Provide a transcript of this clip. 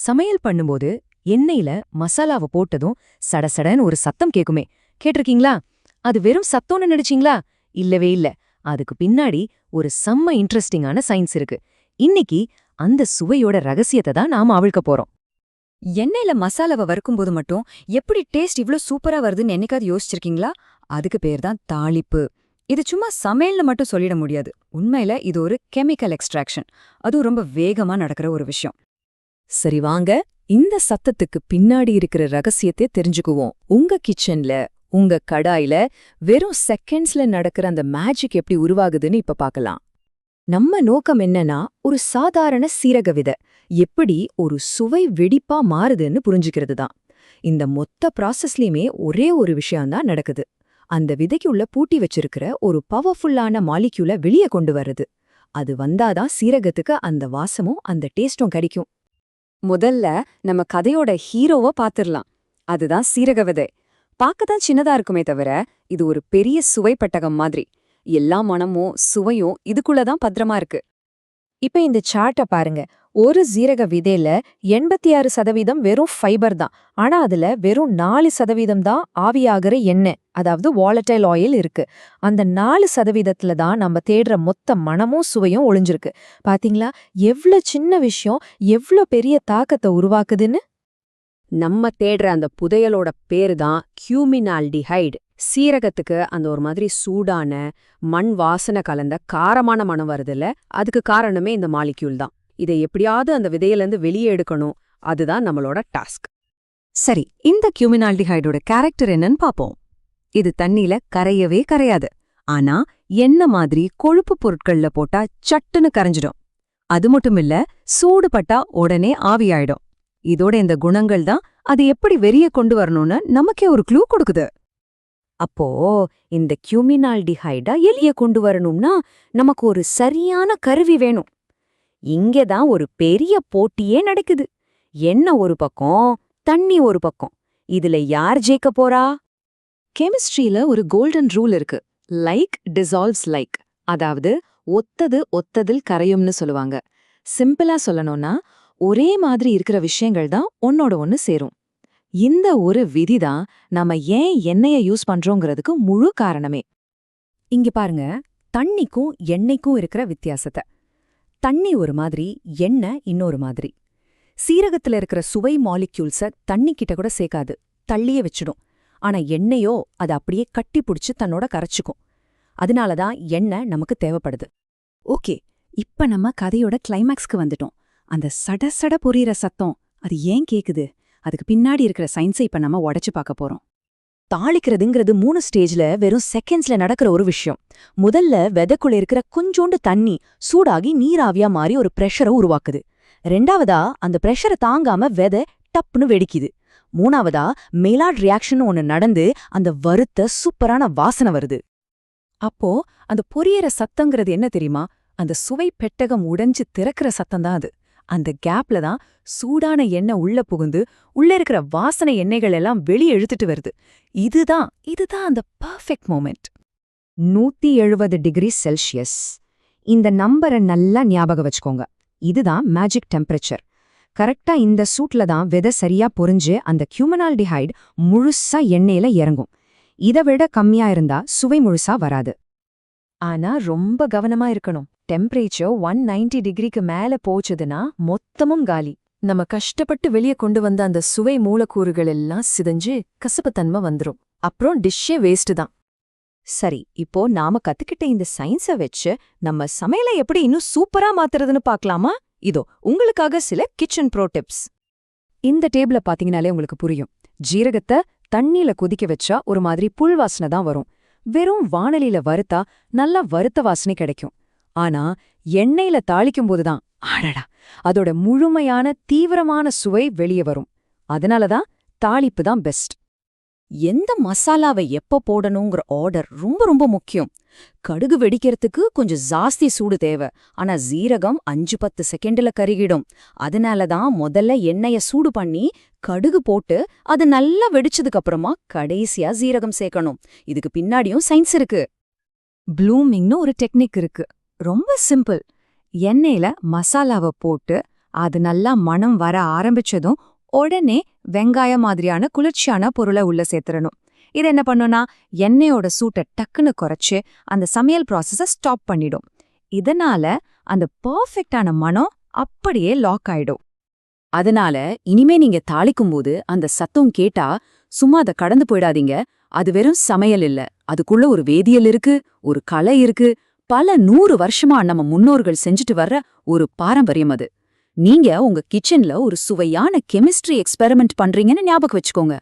சமையல் பண்ணும்போது எண்ணெயில மசாலாவை போட்டதும் சடசடன்னு ஒரு சத்தம் கேக்குமே கேட்டிருக்கீங்களா? அது வெறும் சத்தம்னு நினைச்சீங்களா இல்லவே இல்ல. அதுக்கு பின்னாடி ஒரு செம்ம இன்ட்ரெஸ்டிங்கான சயின்ஸ் இருக்கு. இன்னைக்கு அந்த சுவையோட ரகசியத்தை தான் நாம அவிழ்க்க போறோம். எண்ணெயில மசாலாவை வறுக்கும்போது மட்டும் எப்படி டேஸ்ட் இவ்ளோ சூப்பரா வருதுன்னு என்னைக்காவது யோசிச்சிருக்கீங்களா? அதுக்கு பேர் தான் தாளிப்பு. இது சும்மா சமையல்னு மட்டும் சொல்லிட முடியாது. உண்மையில இது ஒரு கெமிக்கல் எக்ஸ்ட்ராக்ஷன். அதுவும் ரொம்ப வேகமா நடக்கிற ஒரு விஷயம். சரி வாங்க இந்த சத்தத்துக்கு பின்னாடி இருக்கிற ரகசியத்தை தெரிஞ்சுக்குவோம். உங்க கிச்சன்ல உங்க கடாயில வெறும் செகண்ட்ஸ்ல நடக்கிற அந்த மேஜிக் எப்படி உருவாகுதுன்னு இப்ப பார்க்கலாம் நம்ம நோக்கம் என்னன்னா ஒரு சாதாரண சீரக விதை. எப்படி ஒரு சுவை வெடிப்பா மாறுதுன்னு புரிஞ்சுக்கிறது தான். இந்த மொத்த ப்ராசஸ்லயுமே ஒரே ஒரு விஷயம்தான் நடக்குது. அந்த விதைக்குள்ள பூட்டி வச்சிருக்கிற ஒரு பவர்ஃபுல்லான மாலிக்யூலை வெளியே கொண்டு வர்றது. அது வந்தாதான் சீரகத்துக்கு அந்த வாசமும் அந்த டேஸ்டும் கிடைக்கும். முதல்ல நம்ம கதையோட ஹீரோவை பாத்துரலாம். அதுதான் சீரக விதை. பார்க்கத்தான் சின்னதா இருக்குமே தவிர இது ஒரு பெரிய சுவை பெட்டகம் மாதிரி. எல்லா மனமும் சுவையும் இதுக்குள்ளதான் பத்திரமா இருக்கு. இப்ப இந்த சார்ட்ட பாருங்க. ஒரு சீரக விதையில எண்பத்தி ஆறு சதவீதம் வெறும் ஃபைபர் தான். ஆனா அதுல வெறும் நாலு சதவீதம் தான் ஆவியாகிற எண்ணெய் அதாவது வாலட்டைல் ஆயில் இருக்கு. அந்த நாலு சதவீதத்துல தான் நம்ம தேடுற மொத்த மனமும் சுவையும் ஒளிஞ்சிருக்கு. பாத்தீங்களா? எவ்ளோ சின்ன விஷயம் எவ்ளோ பெரிய தாக்கத்தை உருவாக்குதுன்னு? நம்ம தேடுற அந்த புதையலோட பேரு தான் கியூமினால்டிஹைடு சீரகத்துக்கு அந்த ஒரு மாதிரி சூடான மண் வாசனை கலந்த காரமான மனம் வருதுல்ல? அதுக்கு காரணமே இந்த மாலிக்யூல் தான். இதை எப்படியாவது அந்த விதையிலேருந்து வெளியே எடுக்கணும். அதுதான் நம்மளோட டாஸ்க். சரி இந்த கியூமினால்டிஹைடோட கேரக்டர் என்னன்னு பாப்போம். இது தண்ணியில கரையவே கரையாது. ஆனா என்ன மாதிரி கொழுப்பு பொருட்கள்ல போட்டா சட்டுன்னு கரைஞ்சிடும். அது மட்டும் இல்ல சூடு பட்டா உடனே ஆவியாயிடும். இதோட இந்த குணங்கள் தான் அது எப்படி வெறிய கொண்டு வரணும்னு நமக்கே ஒரு க்ளூ கொடுக்குது. அப்போ இந்த கியூமினால்டிஹைடா எலிய கொண்டு வரணும்னா நமக்கு ஒரு சரியான கருவி வேணும். இங்கதான் ஒரு பெரிய போட்டியே நடக்குது. என்ன ஒரு பக்கம் தண்ணி ஒரு பக்கம். இதுல யார் ஜெயிக்க போறா? கெமிஸ்ட்ரியில ஒரு கோல்டன் ரூல் இருக்கு. லைக் டிசால்வ்ஸ் லைக் அதாவது ஒத்தது ஒத்ததில் கரையும்னு சொல்லுவாங்க. சிம்பிளா சொல்லணும்னா ஒரே மாதிரி இருக்கிற விஷயங்கள் தான் ஒன்னோட ஒன்னு சேரும். இந்த ஒரு விதி தான் நம்ம ஏன் எண்ணெய யூஸ் பண்றோங்கிறதுக்கு முழு காரணமே. இங்க பாருங்க தண்ணிக்கும் எண்ணெய்க்கும் இருக்கிற வித்தியாசத்தை. தண்ணி ஒரு மாதிரி எண்ணெய் இன்னொரு மாதிரி. சீரகத்துல இருக்கிற சுவை மாலிக்யூல்ஸ தண்ணி கிட்ட கூட சேர்க்காது தள்ளியே வச்சிடும். ஆனா எண்ணெயோ அது அப்படியே கட்டி புடிச்சு தன்னோட கரைச்சுக்கும். அதனால தான் எண்ணெய் நமக்கு தேவைப்படுது. ஓகே இப்ப நம்ம கதையோட கிளைமேக்ஸ்க்கு வந்துட்டோம். அந்த சட சட பொரியற சத்தம் அது ஏன் கேக்குது? அதுக்கு பின்னாடி இருக்கிற சயின்ஸை இப்ப நம்ம உடைச்சு பார்க்க போறோம். தாளிக்கிறதுங்கிறது மூணு ஸ்டேஜ்ல வெறும் செகண்ட்ஸ்ல நடக்கிற ஒரு விஷயம். முதல்ல விதைக்குள்ள இருக்கிற கொஞ்சோண்டு தண்ணி சூடாகி நீராவியா மாறி ஒரு பிரஷரை உருவாக்குது. ரெண்டாவதா அந்த பிரஷரை தாங்காம விதை டப்புன்னு வெடிக்குது. மூணாவதா மேலாட் ரியாக்ஷன் ஒன்னு நடந்து அந்த வறுத்த சூப்பரான வாசனை வருது. அப்போ அந்த பொரியற சத்தங்கிறது என்ன தெரியுமா? அந்த சுவை பெட்டகம் உடைஞ்சு திறக்கிற சத்தம்தான் அது. அந்த கேப்ல தான் சூடான எண்ணெய் உள்ள புகுந்து உள்ள இருக்கிற வாசனை எண்ணெய்கள் எல்லாம் வெளியே இழுத்துட்டு வருது. இதுதான் இதுதான் அந்த பர்ஃபெக்ட் மூமெண்ட் நூத்தி எழுபது டிகிரி செல்சியஸ் இந்த நம்பரை நல்லா ஞாபகம் வச்சுக்கோங்க. இதுதான் மேஜிக் டெம்பரேச்சர் கரெக்டா இந்த சூட்ல தான் விதை சரியா பொறிஞ்சு அந்த கியூமனால்டிஹைட் முழுசா எண்ணெயில இறங்கும். இதை விட கம்மியா இருந்தா சுவை முழுசா வராது. ஆனா ரொம்ப கவனமா இருக்கணும். டெம்பரேச்சர் ஒன் நைன்டி டிகிரிக்கு மேல போச்சுதுன்னா மொத்தமும் காலி. நம்ம கஷ்டப்பட்டு வெளியே கொண்டு வந்த அந்த சுவை மூலக்கூறுகள் எல்லாம் சிதஞ்சு கசப்புத்தன்மை வந்துரும். அப்புறம் டிஷ்ஷே வேஸ்ட் தான். சரி இப்போ நாம கத்துக்கிட்ட இந்த சயின்ஸ வச்சு நம்ம சமையலை எப்படி இன்னும் சூப்பரா மாத்துறதுன்னு பார்க்கலாமா? இதோ உங்களுக்காக சில கிச்சன் ப்ரோ டிப்ஸ் இந்த டேபிள பாத்தீங்கனாலே உங்களுக்கு புரியும். ஜீரகத்தை தண்ணியில கொதிக்க வச்சா ஒரு மாதிரி புல் வாசனை தான் வரும். வெறும் வானலில வறுத்தா நல்லா வறுத்த வாசனை கிடைக்கும். ஆனா எண்ணெயில தாளிக்கும் போதுதான் ஆடடா அதோட முழுமையான தீவிரமான சுவை வெளியே வரும். அதனாலதான் தாளிப்பு தான் பெஸ்ட். எந்த மசாலாவை எப்ப போடணுங்கிற ஆர்டர் ரொம்ப ரொம்ப முக்கியம். கடுகு வெடிக்கிறதுக்கு கொஞ்சம் ஜாஸ்தி சூடு தேவை. ஆனா ஜீரகம் அஞ்சு பத்து செகண்ட்ல கருகிடும். அதனால தான் முதல்ல எண்ணெய சூடு பண்ணி கடுகு போட்டு அது நல்லா வெடிச்சதுக்கு அப்புறமா கடைசியா ஜீரகம் சேர்க்கணும். இதுக்கு பின்னாடியும் சயின்ஸ் இருக்கு. ப்ளூமிங்னு ஒரு டெக்னிக் இருக்கு. ரொம்ப சிம்பிள். எண்ணெயில மசாலாவை போட்டு அது நல்லா மனம் வர ஆரம்பிச்சதும் உடனே வெங்காயம் மாதிரியான குளிர்ச்சியான பொருளை உள்ள சேர்த்துறணும். இது என்ன பண்ணுனா எண்ணெயோட சூட்டை டக்குன்னு குறைச்சு அந்த சமையல் ப்ராசஸ ஸ்டாப் பண்ணிடும். இதனால அந்த பர்ஃபெக்டான மனம் அப்படியே லாக் ஆயிடும். அதனால இனிமே நீங்க தாளிக்கும்போது அந்த சத்தம் கேட்டா சும்மா அத கடந்து போயிடாதீங்க. அது வெறும் சமையல் இல்ல. அதுக்குள்ள ஒரு வேதியியல் இருக்கு ஒரு கலை இருக்கு பல நூறு வருஷமா நம்ம முன்னோர்கள் செஞ்சுட்டு வர்ற ஒரு பாரம்பரியம் அது. நீங்க உங்க கிச்சன்ல ஒரு சுவையான கெமிஸ்ட்ரி எக்ஸ்பெரிமெண்ட் பண்றீங்கன்னு ஞாபகம் வச்சுக்கோங்க.